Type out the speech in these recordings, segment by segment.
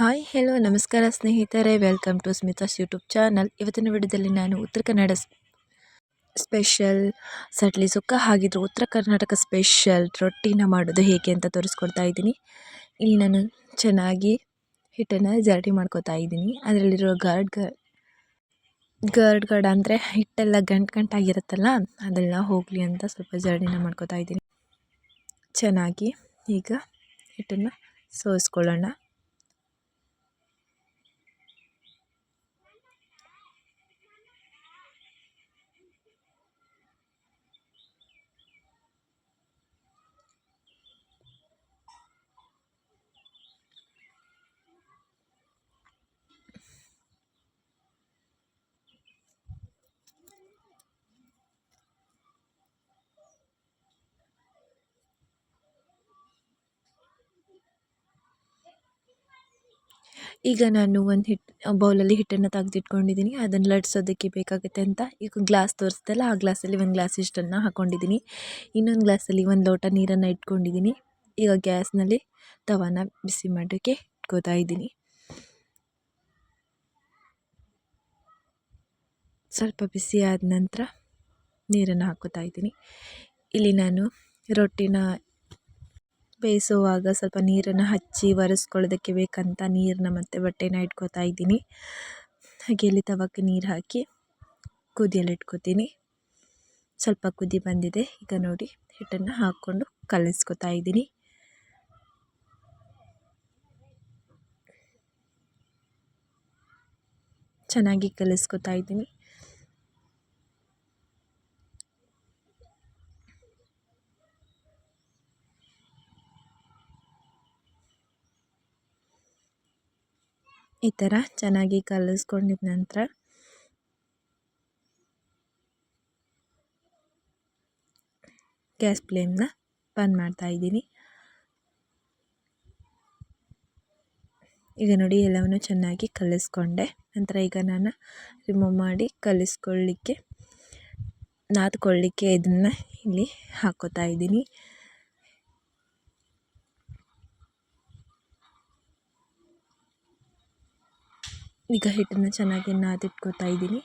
Hi, hello, ನಮಸ್ಕಾರ ಸ್ನೇಹಿತರೆ. Welcome to Smita's YouTube channel. ಇವತ್ತಿನ ವಿಡಿಯೋದಲ್ಲಿ ನಾನು ಉತ್ತರ ಕನ್ನಡ ಸ್ಪೆಷಲ್ ಸಟ್ಲಿ ಸುಕ್ಕ ಹಾಗಿದ್ರು ಉತ್ತರ ಕರ್ನಾಟಕ ಸ್ಪೆಷಲ್ ರೊಟ್ಟಿನ ಮಾಡೋದು ಹೇಗೆ ಅಂತ ತೋರಿಸ್ಕೊಡ್ತಾ ಇದ್ದೀನಿ. ಇಲ್ಲಿ ನಾನು ಚೆನ್ನಾಗಿ ಹಿಟ್ಟನ್ನು ಜರಡಿ ಮಾಡ್ಕೋತಾ ಇದ್ದೀನಿ. ಅದರಲ್ಲಿರೋ ಗಾರ್ಡ್ ಗರ್ಡ್ ಗರ್ಡ್ ಅಂದರೆ ಹಿಟ್ಟೆಲ್ಲ ಗಂಟು ಗಂಟಾಗಿರುತ್ತಲ್ಲ ಅದೆಲ್ಲ ಹೋಗಲಿ ಅಂತ ಸ್ವಲ್ಪ ಜರಡಿನ ಮಾಡ್ಕೋತಾ ಇದ್ದೀನಿ. ಚೆನ್ನಾಗಿ ಈಗ ಹಿಟ್ಟನ್ನು ಸೋಸ್ಕೊಳ್ಳೋಣ. ಈಗ ನಾನು ಒಂದು ಹಿಟ್ಟು ಬೌಲಲ್ಲಿ ಹಿಟ್ಟನ್ನು ತೆಗ್ದಿಟ್ಕೊಂಡಿದ್ದೀನಿ ಅದನ್ನು ಲಟ್ಸೋದಕ್ಕೆ ಬೇಕಾಗುತ್ತೆ ಅಂತ ಈಗ ಗ್ಲಾಸ್ ತೋರಿಸ್ದಲ್ಲ ಆ ಗ್ಲಾಸಲ್ಲಿ ಒಂದು ಗ್ಲಾಸ್ ಇಷ್ಟನ್ನು ಹಾಕ್ಕೊಂಡಿದ್ದೀನಿ ಇನ್ನೊಂದು ಗ್ಲಾಸಲ್ಲಿ ಒಂದು ಲೋಟ ನೀರನ್ನು ಇಟ್ಕೊಂಡಿದ್ದೀನಿ ಈಗ ಗ್ಯಾಸ್ನಲ್ಲಿ ತವಾನ ಬಿಸಿ ಮಾಡೋಕ್ಕೆ ಇಟ್ಕೋತಾ ಇದ್ದೀನಿ. ಸ್ವಲ್ಪ ಬಿಸಿ ಆದ ನಂತರ ನೀರನ್ನು ಹಾಕೋತಾ ಇದ್ದೀನಿ. ಇಲ್ಲಿ ನಾನು ರೊಟ್ಟಿನ ಬೇಯಿಸುವಾಗ ಸ್ವಲ್ಪ ನೀರನ್ನು ಹಚ್ಚಿ ಒರೆಸ್ಕೊಳ್ಳೋದಕ್ಕೆ ಬೇಕಂತ ನೀರನ್ನ ಮತ್ತು ಬಟ್ಟೆನ ಇಟ್ಕೋತಾ ಇದ್ದೀನಿ. ಹಾಗೆ ಇಲ್ಲಿ ತವಕ್ಕೆ ನೀರು ಹಾಕಿ ಕುದಿಯಲು ಇಟ್ಕೋತೀನಿ. ಸ್ವಲ್ಪ ಕುದಿ ಬಂದಿದೆ. ಈಗ ನೋಡಿ ಹಿಟ್ಟನ್ನು ಹಾಕ್ಕೊಂಡು ಕಲಿಸ್ಕೊತಾ ಇದ್ದೀನಿ. ಚೆನ್ನಾಗಿ ಕಲಿಸ್ಕೊತಾ ಇದ್ದೀನಿ. ಈ ಥರ ಚೆನ್ನಾಗಿ ಕಲಿಸ್ಕೊಂಡಿದ ನಂತರ ಗ್ಯಾಸ್ ಫ್ಲೇಮ್ನ ಬಂದ್ ಮಾಡ್ತಾ ಇದ್ದೀನಿ. ಈಗ ನೋಡಿ ಎಲ್ಲವನ್ನು ಚೆನ್ನಾಗಿ ಕಲಿಸ್ಕೊಂಡೆ. ನಂತರ ಈಗ ನಾನು ರಿಮೂವ್ ಮಾಡಿ ಕಲಿಸ್ಕೊಳ್ಳಿಕ್ಕೆ, ನಾದ್ಕೊಳ್ಳಿಕ್ಕೆ ಇದನ್ನು ಇಲ್ಲಿ ಹಾಕೋತಾ ಇದ್ದೀನಿ. ಈಗ ಹಿಟ್ಟನ್ನು ಚೆನ್ನಾಗಿ ನಾದಿಟ್ಕೋತಾ ಇದ್ದೀನಿ.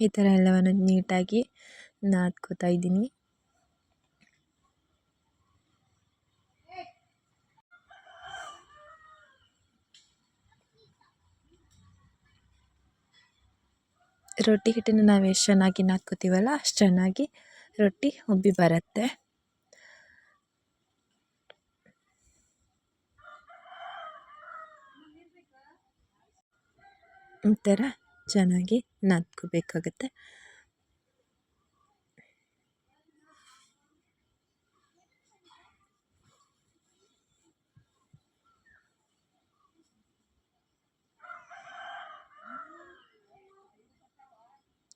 ಈ ಥರ ಎಲ್ಲವನ್ನು ನೀಟಾಗಿ ನಾದ್ಕೋತಾ ಇದ್ದೀನಿ. ರೊಟ್ಟಿ ಹಿಟ್ಟನ್ನು ನಾವು ಎಷ್ಟು ಚೆನ್ನಾಗಿ ನಾದ್ಕೋತೀವಲ್ಲ ಅಷ್ಟು ಚೆನ್ನಾಗಿ ರೊಟ್ಟಿ ಉಬ್ಬಿ ಬರುತ್ತೆ. ಈ ಥರ ಚೆನ್ನಾಗಿ ನಾದ್ಕೋಬೇಕಾಗತ್ತೆ.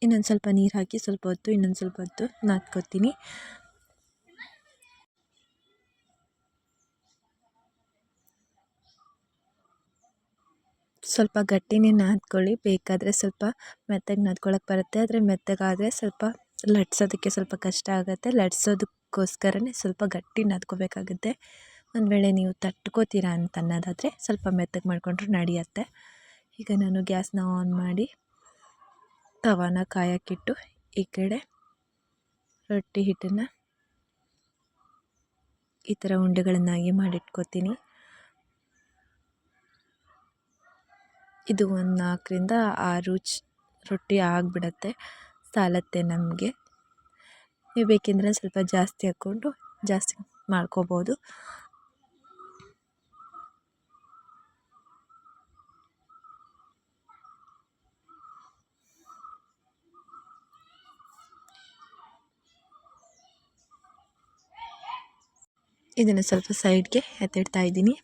ಇನ್ನೊಂದು ಸ್ವಲ್ಪ ನೀರು ಹಾಕಿ ಸ್ವಲ್ಪ ಹೊತ್ತು, ಇನ್ನೊಂದು ಸ್ವಲ್ಪ ಹೊತ್ತು ನಾದ್ಕೊತೀನಿ. ಸ್ವಲ್ಪ ಗಟ್ಟಿನೇ ನಾದ್ಕೊಳ್ಳಿ. ಬೇಕಾದರೆ ಸ್ವಲ್ಪ ಮೆತ್ತಗೆ ನಾದ್ಕೊಳ್ಳೋಕೆ ಬರುತ್ತೆ. ಆದರೆ ಮೆತ್ತಗಾದರೆ ಸ್ವಲ್ಪ ಲಟ್ಸೋದಕ್ಕೆ ಸ್ವಲ್ಪ ಕಷ್ಟ ಆಗುತ್ತೆ. ಲಟ್ಸೋದಕ್ಕೋಸ್ಕರನೇ ಸ್ವಲ್ಪ ಗಟ್ಟಿ ನಾದ್ಕೋಬೇಕಾಗುತ್ತೆ. ಒಂದು ವೇಳೆ ನೀವು ತಟ್ಕೋತೀರಾ ಅಂತ ಅನ್ನೋದಾದರೆ ಸ್ವಲ್ಪ ಮೆತ್ತಗೆ ಮಾಡಿಕೊಂಡ್ರೆ ನಡೆಯುತ್ತೆ. ಈಗ ನಾನು ಗ್ಯಾಸ್ನ ಆನ್ ಮಾಡಿ ತವಾನ ಕಾಯಕ್ಕಿಟ್ಟು ಈ ಕಡೆ ರೊಟ್ಟಿ ಹಿಟ್ಟನ್ನು ಈ ಥರ ಉಂಡೆಗಳನ್ನಾಗಿ ಮಾಡಿಟ್ಕೋತೀನಿ. ಇದು ಒಂದು ನಾಲ್ಕರಿಂದ ಆರು ರೊಟ್ಟಿ ಆಗಿಬಿಡತ್ತೆ, ಸಾಲತ್ತೆ ನಮಗೆ. ನೀವು ಬೇಕೆಂದರೆ ಸ್ವಲ್ಪ ಜಾಸ್ತಿ ಹಾಕ್ಕೊಂಡು ಜಾಸ್ತಿ ಮಾಡ್ಕೋಬೋದು. ಇದನ್ನು ಸ್ವಲ್ಪ ಸೈಡ್ಗೆ ಎತ್ತಿಡ್ತಾ ಇದ್ದೀನಿ.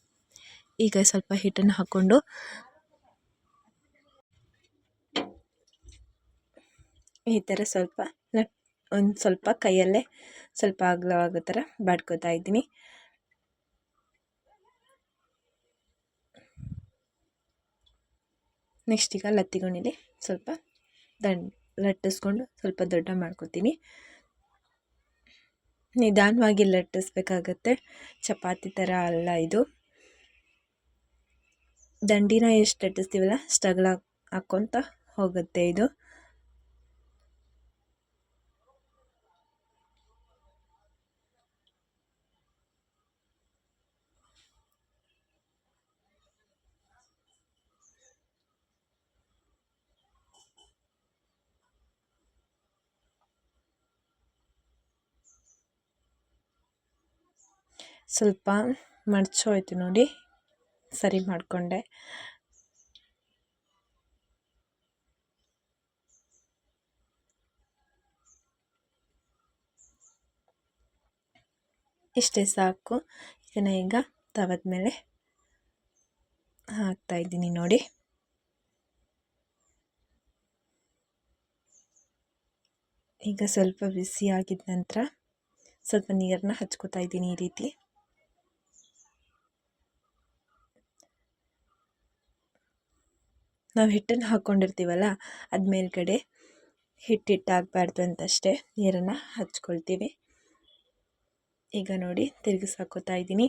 ಈಗ ಸ್ವಲ್ಪ ಹಿಟ್ಟನ್ನು ಹಾಕ್ಕೊಂಡು ಈ ಥರ ಸ್ವಲ್ಪ ಒಂದು ಸ್ವಲ್ಪ ಕೈಯಲ್ಲೇ ಸ್ವಲ್ಪ ಅಗಲವಾಗೋ ಥರ ಬಾಡ್ಕೋತಾ ಇದ್ದೀನಿ. ನೆಕ್ಸ್ಟ್ ಈಗ ಲತ್ತಿಗುಣಿಲಿ ಸ್ವಲ್ಪ ದಂಡ್, ಲಟ್ಟಿಸ್ಕೊಂಡು ಸ್ವಲ್ಪ ದೊಡ್ಡ ಮಾಡ್ಕೊತೀನಿ. ನಿಧಾನವಾಗಿ ಲಟ್ಟಿಸ್ಬೇಕಾಗತ್ತೆ. ಚಪಾತಿ ಥರ ಅಲ್ಲ ಇದು. ದಂಡಿನ ಎಷ್ಟು ಲಟ್ಟಿಸ್ತೀವಲ್ಲ ಅಷ್ಟು ಅಗಲ ಹಾಕ್ಕೊತ ಹೋಗುತ್ತೆ ಇದು. ಸ್ವಲ್ಪ ಮಡಚೋಯ್ತು ನೋಡಿ. ಸರಿ ಮಾಡಿಕೊಂಡೆ. ಇಷ್ಟೇ ಸಾಕು. ಇದನ್ನು ಈಗ ತವದ ಮೇಲೆ ಹಾಕ್ತಾ ಇದ್ದೀನಿ ನೋಡಿ. ಈಗ ಸ್ವಲ್ಪ ಬಿಸಿ ಆಗಿದ ನಂತರ ಸ್ವಲ್ಪ ನೀರನ್ನ ಹಚ್ಕೋತಾ ಇದ್ದೀನಿ ಈ ರೀತಿ. ನಾವು ಹಿಟ್ಟನ್ನು ಹಾಕ್ಕೊಂಡಿರ್ತೀವಲ್ಲ ಅದು ಮೇಲುಗಡೆ ಹಿಟ್ಟಿಟ್ಟಾಗಬಾರ್ದು ಅಂತಷ್ಟೇ ನೀರನ್ನು ಹಚ್ಕೊಳ್ತೀವಿ. ಈಗ ನೋಡಿ ತಿರುಗಿಸಿ ಹಾಕೋತಾ ಇದ್ದೀನಿ.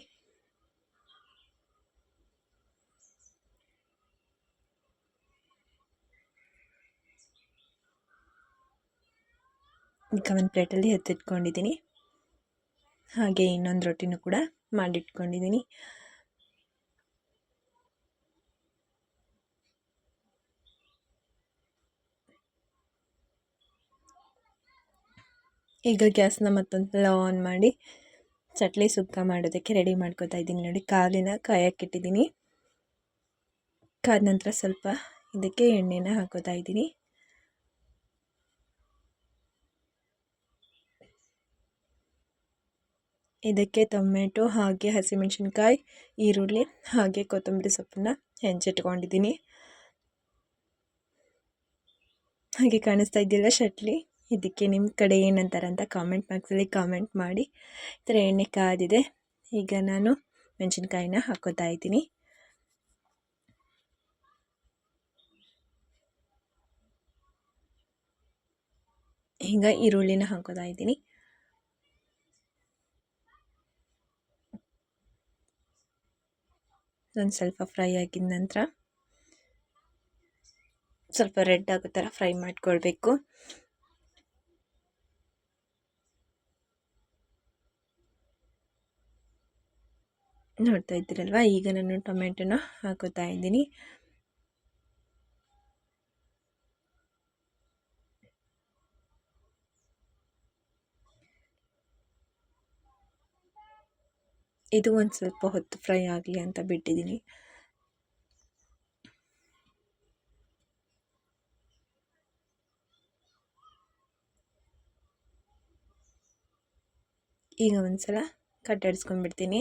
ಈಗ ಒಂದು ಪ್ಲೇಟಲ್ಲಿ ಎತ್ತಿಟ್ಕೊಂಡಿದ್ದೀನಿ. ಹಾಗೆ ಇನ್ನೊಂದು ರೊಟ್ಟಿನೂ ಕೂಡ ಮಾಡಿಟ್ಕೊಂಡಿದ್ದೀನಿ. ಈಗ ಗ್ಯಾಸ್ನ ಮತ್ತೊಂದು ಆನ್ ಮಾಡಿ ಚಟ್ಲಿ ಸುಕ್ಕ ಮಾಡೋದಕ್ಕೆ ರೆಡಿ ಮಾಡ್ಕೋತಾ ಇದ್ದೀನಿ ನೋಡಿ. ಕಾಲಿನ ಕಾಯಕ್ಕಿಟ್ಟಿದ್ದೀನಿ ಕಾದ ನಂತರ ಸ್ವಲ್ಪ ಇದಕ್ಕೆ ಎಣ್ಣೆನ ಹಾಕೋತಾ ಇದ್ದೀನಿ. ಇದಕ್ಕೆ ಟೊಮೆಟೊ, ಹಾಗೆ ಹಸಿಮೆಣಸಿನ್ಕಾಯಿ, ಈರುಳ್ಳಿ, ಹಾಗೆ ಕೊತ್ತಂಬರಿ ಸೊಪ್ಪನ್ನ ಹೆಂಚಿಟ್ಕೊಂಡಿದ್ದೀನಿ. ಹಾಗೆ ಕಾಣಿಸ್ತಾ ಇದ್ದಿಲ್ಲ ಶಟ್ಲಿ ಇದಕ್ಕೆ ನಿಮ್ಮ ಕಡೆ ಏನಂತಾರೆ ಅಂತ ಕಾಮೆಂಟ್ ಬಾಕ್ಸಲ್ಲಿ ಕಾಮೆಂಟ್ ಮಾಡಿ. ಈ ಥರ ಎಣ್ಣೆ ಕಾದಿದೆ. ಈಗ ನಾನು ಮೆಣಸಿನ್ಕಾಯಿನ ಹಾಕೋತಾ ಇದ್ದೀನಿ. ಈಗ ಈರುಳ್ಳಿನ ಹಾಕೋತಾ ಇದ್ದೀನಿ. ಒಂದು ಸ್ವಲ್ಪ ಫ್ರೈ ಆಗಿದ ನಂತರ ಸ್ವಲ್ಪ ರೆಡ್ ಆಗೋ ಥರ ಫ್ರೈ ಮಾಡ್ಕೊಳ್ಬೇಕು. ನೋಡ್ತಾ ಇದ್ದೀರಲ್ವ? ಈಗ ನಾನು ಟೊಮೆಟೊನ ಹಾಕೋತಾ ಇದ್ದೀನಿ. ಇದು ಒಂದು ಸ್ವಲ್ಪ ಹೊತ್ತು ಫ್ರೈ ಆಗಲಿ ಅಂತ ಬಿಟ್ಟಿದ್ದೀನಿ. ಈಗ ಒಂದು ಸಲ ಕಟ್ಟಾಡಿಸ್ಕೊಂಡ್ಬಿಡ್ತೀನಿ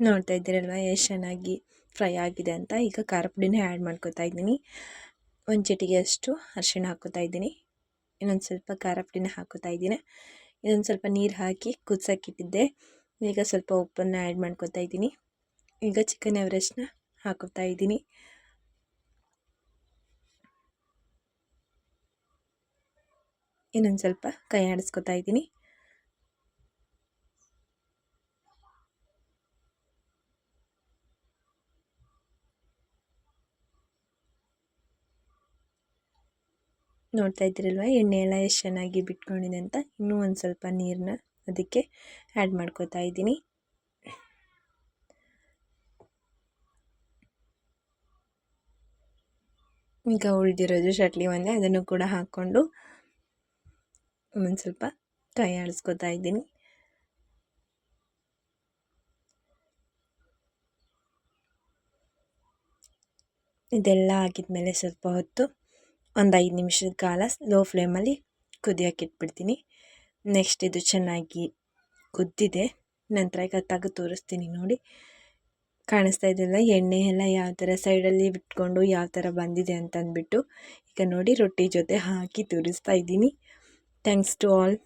ನೋಡ್ತಾ ಇದ್ದೀರಲ್ವ ಎಷ್ಟು ಚೆನ್ನಾಗಿ ಫ್ರೈ ಆಗಿದೆ ಅಂತ. ಈಗ ಖಾರ ಪುಡಿನೇ ಆ್ಯಡ್ ಮಾಡ್ಕೋತಾ ಇದ್ದೀನಿ. ಒಂದು ಚಿಟಿಗೆಯಷ್ಟು ಅರಿಶಿಣ ಹಾಕೋತಾ ಇದ್ದೀನಿ. ಇನ್ನೊಂದು ಸ್ವಲ್ಪ ಖಾರ ಪುಡಿನ ಹಾಕೋತಾ ಇದ್ದೀನಿ. ಇನ್ನೊಂದು ಸ್ವಲ್ಪ ನೀರು ಹಾಕಿ ಕುದಿಸೋಕ್ಕಿಟ್ಟಿದ್ದೆ ಈಗ ಸ್ವಲ್ಪ ಉಪ್ಪನ್ನು ಆ್ಯಡ್ ಮಾಡ್ಕೋತಾ ಇದ್ದೀನಿ. ಈಗ ಚಿಕನ್ ಎವರೆಸ್ಟ್ನ ಹಾಕೋತಾ ಇದ್ದೀನಿ. ಇನ್ನೊಂದು ಸ್ವಲ್ಪ ಕೈ ಆಡಿಸ್ಕೊತಾ ಇದ್ದೀನಿ. ನೋಡ್ತಾ ಇದ್ದೀರಲ್ವ? ಎಣ್ಣೆ ಎಲ್ಲ ಎಷ್ಟು ಚೆನ್ನಾಗಿ ಬಿಟ್ಕೊಂಡಿದೆ ಅಂತ ಇನ್ನೂ ಒಂದು ಸ್ವಲ್ಪ ನೀರನ್ನ ಅದಕ್ಕೆ ಆ್ಯಡ್ ಮಾಡ್ಕೋತಾ ಇದ್ದೀನಿ. ಈಗ ಉಳಿದಿರೋದು ಶಟ್ಲಿ ಒಂದೇ, ಅದನ್ನು ಕೂಡ ಹಾಕ್ಕೊಂಡು ಒಂದು ಸ್ವಲ್ಪ ಕೈ ಆಡಿಸ್ಕೊತಾ ಇದ್ದೀನಿ. ಇದೆಲ್ಲ ಆಗಿದ್ಮೇಲೆ ಸ್ವಲ್ಪ ಹೊತ್ತು ಒಂದು ಐದು ನಿಮಿಷದ ಕಾಲ ಲೋ ಫ್ಲೇಮಲ್ಲಿ ಕುದಿಯೋಕೆ ಇಟ್ಬಿಡ್ತೀನಿ. ನೆಕ್ಸ್ಟ್ ಇದು ಚೆನ್ನಾಗಿ ಕುದ್ದಿದೆ. ನಂತರ ಈಗ ತೆಗೆದು ತೋರಿಸ್ತೀನಿ ನೋಡಿ. ಕಾಣಿಸ್ತಾ ಇದೆಯಲ್ಲ ಎಣ್ಣೆ ಎಲ್ಲ ಯಾವ ಥರ ಸೈಡಲ್ಲಿ ಬಿಟ್ಕೊಂಡು ಯಾವ ಥರ ಬಂದಿದೆ ಅಂತ ಅಂದ್ಬಿಟ್ಟು ಈಗ ನೋಡಿ ರೊಟ್ಟಿ ಜೊತೆ ಹಾಕಿ ತೋರಿಸ್ತಾ ಇದ್ದೀನಿ. Thanks to all